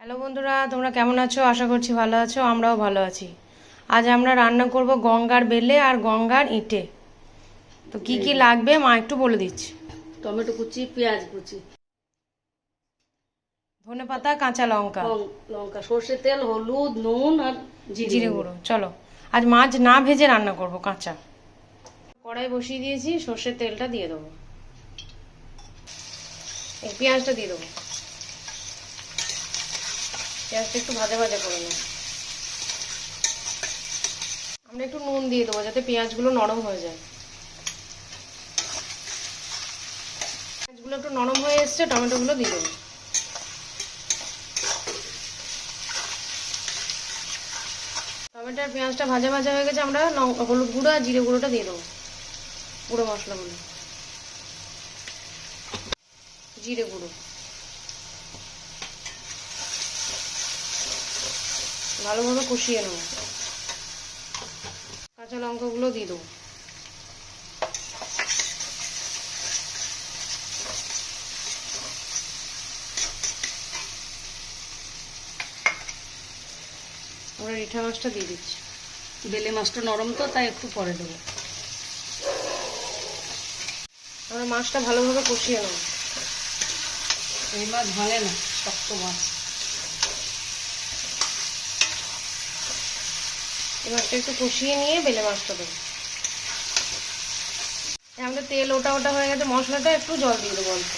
Hello বন্ধুরা তোমরা কেমন আছো? আশা করছি ভালো আছো আমরাও ভালো আছি। আজ আমরা রান্না করব গঙ্গার বেলে আর গঙ্গার ইটে। তো কি কি লাগবে মা একটু বলে দিচ্ছি। টমেটো কুচি পেঁয়াজ কুচি। ধনে পাতা কাঁচা লঙ্কা। লঙ্কা সর্ষে তেল হলুদ নুন আর জিরে গুঁড়ো। চলো আজ মাছ না ভেজে রান্না করব কাঁচা। কড়াই বসিয়ে দিয়েছি সর্ষের তেলটা দিয়ে দেবো। পেঁয়াজটা দিয়ে দেবো। পেঁয়াজটা একটু ভাজা ভাজা করে নেব আমরা একটু নুন দিয়ে দেবো যাতে পেঁয়াজগুলো নরম হয়ে যায়। পেঁয়াজগুলো একটু নরম হয়ে এসছে, টমেটোগুলো দিয়ে দেবো। টমেটো আর পেঁয়াজটা ভাজা ভাজা হয়ে গেছে, আমরা হলুদ গুঁড়ো আর জিরে গুঁড়োটা দিয়ে দেবো। গুঁড়ো মশলাগুলো। জিরে গুঁড়ো। ভালোভাবে কষিয়ে নেব। কাঁচা লঙ্কাগুলো দিয়ে দেবো। আমরা রিঠা মাছটা দিয়ে দিচ্ছি। বেলে মাছটা নরম তো তাই একটু পরে দেবো। আমরা মাছটা ভালোভাবে কষিয়ে নেব। এই মাছ ভাঙে না শক্ত মাছ। মাছটা একটু কষিয়ে নিয়ে বেলে মাছটা দেবো। আমাদের তেল ওটা ওটা হয়ে গেছে, মশলাটা একটু জল দিয়ে দেবো অল্প।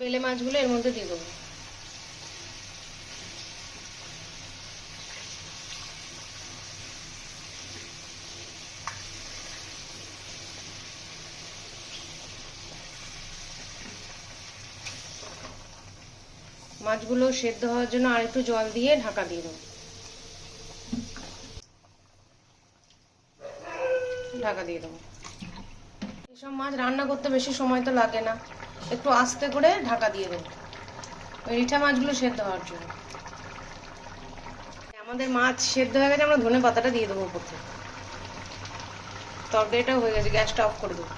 বেলে মাছগুলো এর মধ্যে দিয়ে দেবো। মাছগুলো সেদ্ধ হওয়ার জন্য আর একটু জল দিয়ে ঢাকা দিয়ে দেবো। ঢাকা দিয়ে দেবো। এসব মাছ রান্না করতে বেশি সময় তো লাগে না। একটু আস্তে করে ঢাকা দিয়ে দেবো। ওই রিঠা মাছগুলো সেদ্ধ হওয়ার জন্য। আমাদের মাছ সেদ্ধ হয়ে গেছে, আমরা ধনে পাতাটা দিয়ে দেবো উপর থেকে। তরকারিটাও হয়ে গেছে, গ্যাসটা অফ করে দেবো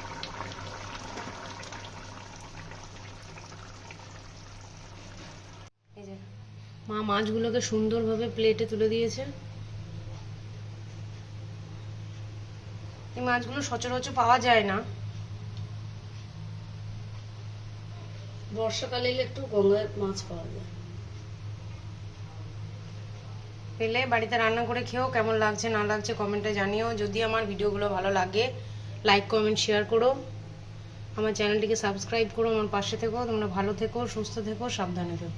এই যে মা মাছগুলোকে সুন্দরভাবে প্লেটে তুলে দিয়েছে। এই মাছগুলো সচরাচর পাওয়া যায় না। বর্ষাকালে এলে একটু গঙ্গায় মাছ পাওয়া যায়। পেলে বাড়িতে রান্না করে খেয়েও কেমন লাগছে, না লাগছে কমেন্টে জানিও। যদি আমার ভিডিওগুলো ভালো লাগে লাইক কমেন্ট শেয়ার করো। আমার চ্যানেলটিকে সাবস্ক্রাইব করো, আমার পাশে থেকো। তোমরা ভালো থেকো, সুস্থ থেকো, সাবধানে থেকো।